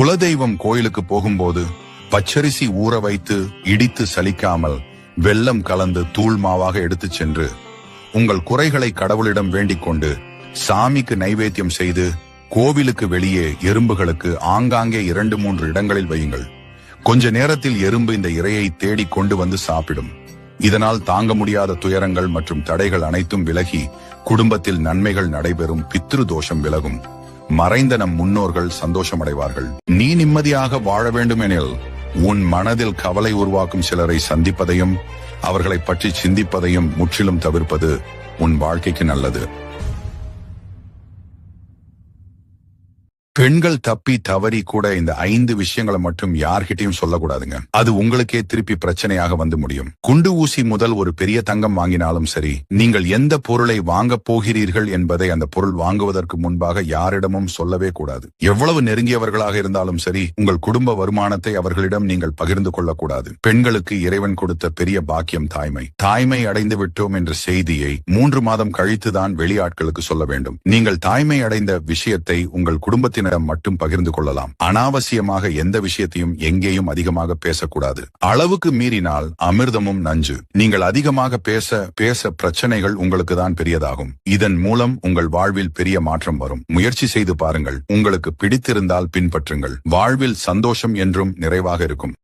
குலதெய்வம் கோயிலுக்கு போகும்போது பச்சரிசி ஊற வைத்து இடித்து சலிக்காமல் வெள்ளம் கலந்து தூள் மாவாக எடுத்துச் சென்று உங்கள் குறைகளை கடவுளிடம் வேண்டிக் கொண்டு சாமிக்கு நைவேத்தியம் செய்து கோவிலுக்கு வெளியே எறும்புகளுக்கு ஆங்காங்கே இரண்டு மூன்று இடங்களில் வையுங்கள். கொஞ்ச நேரத்தில் எறும்பு இந்த இரையை தேடி கொண்டு வந்து சாப்பிடும். இதனால் தாங்க முடியாத துயரங்கள் மற்றும் தடைகள் அனைத்தும் விலகி குடும்பத்தில் நன்மைகள் நடைபெறும் பித்ரு தோஷம் விலகும். மறைந்த நம் முன்னோர்கள் சந்தோஷமடைவார்கள். நீ நிம்மதியாக வாழ வேண்டுமெனில் உன் மனதில் கவலை உருவாக்கும் சிலரை சந்திப்பதையும் அவர்களை பற்றி சிந்திப்பதையும் முற்றிலும் தவிர்ப்பது உன் வாழ்க்கைக்கு நல்லது. பெண்கள் தப்பி தவறி கூட இந்த ஐந்து விஷயங்களை மட்டும் யார்கிட்டயும் சொல்லக்கூடாதுங்க. அது உங்களுக்கே திருப்பி பிரச்சனையாக வந்து முடியும். குண்டு ஊசி முதல் ஒரு பெரிய தங்கம் வாங்கினாலும் சரி நீங்கள் எந்த பொருளை வாங்கப் போகிறீர்கள் என்பதை அந்த பொருள் வாங்குவதற்கு முன்பாக யாரிடமும் சொல்லவே கூடாது. எவ்வளவு நெருங்கியவர்களாக இருந்தாலும் சரி உங்கள் குடும்ப வருமானத்தை அவர்களிடம் நீங்கள் பகிர்ந்து கொள்ளக்கூடாது. பெண்களுக்கு இறைவன் கொடுத்த பெரிய பாக்கியம் தாய்மை. தாய்மை அடைந்து விட்டோம் என்ற செய்தியை மூன்று மாதம் கழித்துதான் வெளியாட்களுக்கு சொல்ல வேண்டும். நீங்கள் தாய்மை அடைந்த விஷயத்தை உங்கள் குடும்பத்தினரிடம் மட்டும் பகிர்ந்து கொள்ளலாம். அனாவசியமாக எந்த விஷயத்தையும் எங்கேயும் அதிகமாக பேசக்கூடாது. அளவுக்கு மீறினால் அமிர்தமும் நஞ்சு. நீங்கள் அதிகமாக பேச பேச பிரச்சனைகள் உங்களுக்கு தான் பெரியதாகும். இதன் மூலம் உங்கள் வாழ்வில் பெரிய மாற்றம் வரும். முயற்சி செய்து பாருங்கள். உங்களுக்கு பிடித்திருந்தால் பின்பற்றுங்கள். வாழ்வில் சந்தோஷம் என்றும் நிறைவாக இருக்கும்.